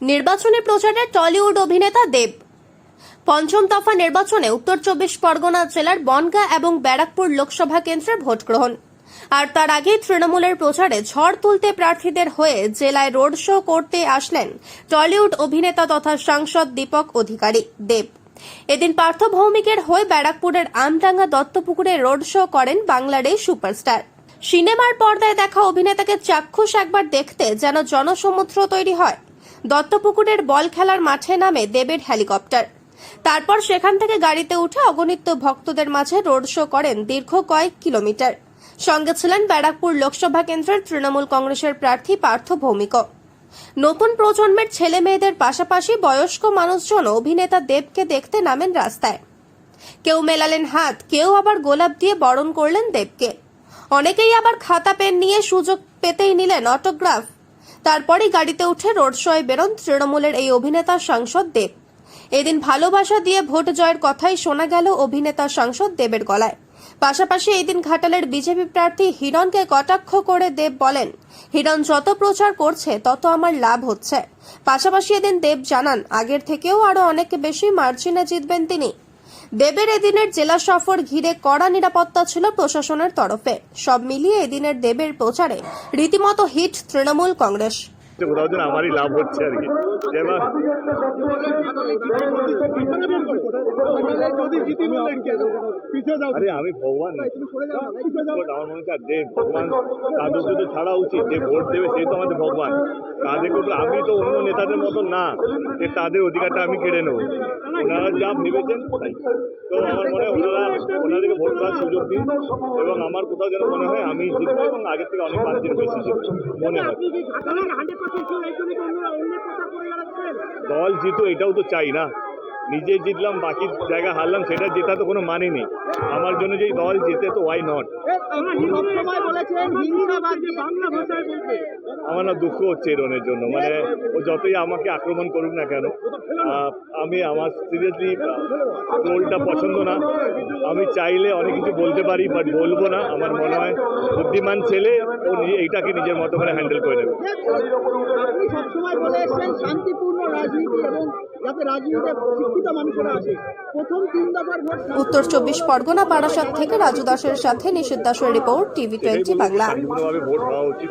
নির্বাচনী প্রচারে টলিউড অভিনেতা দেব। পঞ্চম দফা নির্বাচনে উত্তর চব্বিশ পরগনা জেলার বনগাঁ এবং ব্যারাকপুর লোকসভা কেন্দ্রে ভোট গ্রহণ। আর তার আগেই তৃণমূলের প্রচারে ঝড় তুলতে প্রার্থীদের হয়ে জেলায় রোড শো করতে আসলেন টলিউড অভিনেতা তথা সাংসদ দীপক অধিকারী, দেব। এদিন পার্থ ভৌমিকের হয়ে ব্যারাকপুরের আমডাঙ্গা দত্তপুকুরে রোড শো করেন বাংলার এই সুপারস্টার। সিনেমার পর্দায় দেখা অভিনেতাকে চাক্ষুষ একবার দেখতে যেন জনসমুদ্র তৈরি হয়। দত্তপুকুরের বল খেলার মাঠে নামে দেবের হেলিকপ্টার। তারপর সেখান থেকে গাড়িতে উঠে অগণিত ভক্তদের মাঝে রোড শো করেন দীর্ঘ কয়েক কিলোমিটার। সঙ্গে ছিলেন ব্যারাকপুর লোকসভা কেন্দ্রের তৃণমূল কংগ্রেসের প্রার্থী পার্থ ভৌমিক। নতুন প্রজন্মের ছেলে মেয়েদের পাশাপাশি বয়স্ক মানুষজন অভিনেতা দেবকে দেখতে নামেন রাস্তায়। কেউ মেলালেন হাত, কেউ আবার গোলাপ দিয়ে বরণ করলেন দেবকে। অনেকেই আবার খাতা, পেন নিয়ে সুযোগ পেতেই নিলেন অটোগ্রাফ। তারপরই গাড়িতে উঠে রোড শোয়ে বেরোন তৃণমূলের এই অভিনেতা সাংসদ দেব। এদিন ভালোবাসা দিয়ে ভোট জয়ের কথাই শোনা গেল অভিনেতা সাংসদ দেবের গলায়। পাশাপাশি এদিন ঘাটালের বিজেপি প্রার্থী হিরণকে কটাক্ষ করে দেব বলেন, হিরণ, যত প্রচার করছে, তত আমার লাভ হচ্ছে। পাশাপাশি এদিন দেব জানান, আগের থেকেও আরও অনেক বেশি মার্জিনে জিতবেন তিনি। দেবের এদিনের জেলা সফর ঘিরে কড়া নিরাপত্তা ছিল প্রশাসনের তরফে। সব মিলিয়ে এদিনের দেবের প্রচারে রীতিমতো হিট তৃণমূল কংগ্রেস। কোথাও যেন আমারই লাভ হচ্ছে আর কি। আমি ভগবান হচ্ছে ছাড়া উচিত, যে ভোট দেবে সে তো আমাদের ভগবান। তাদেরকে তো আমি তো অন্য নেতাদের মতো না, যে তাদের অধিকারটা আমি কেড়ে নেব। ওনারা যা ভেবেছেন তো আমার মনে হয়, ওনারা ওনাদেরকে ভোট দেওয়ার সুযোগ দিন। এবং আমার কোথাও যেন মনে হয় আমি জিতবো এবং আগের থেকে অনেক মার্জিন বেশি মনে হয়। দল জিতু এটাও তো চাই না। নিজে জিতলাম, বাকি জায়গা হারলাম, সেটা জেতা তো কোনো মানে নেই। আমার জন্য যেই দল জিতে তো ওয়াই নট আমার না দুঃখ হচ্ছে এরনের জন্য। মানে ও যতই আমাকে আক্রমণ করুক না কেন আমি আমার সিরিয়াসলি রোলটা পছন্দ না। আমি চাইলে অনেক কিছু বলতে পারি বাট বলব না। আমার মনে হয় বুদ্ধিমান ছেলে, ও এইটাকে নিজের মতো করে হ্যান্ডেল করে নেবে। শান্তিপূর্ণ রাজনীতি এবং যাতে রাজনীতিতে শিক্ষিত মানুষেরা আসে। প্রথম তিন দফার ভোট উত্তর চব্বিশ পরগনা বারাসাত থেকে রাজু দাসের সাথে নিশিত দাসের report TV twenty Bangla. Vote হওয়া উচিত।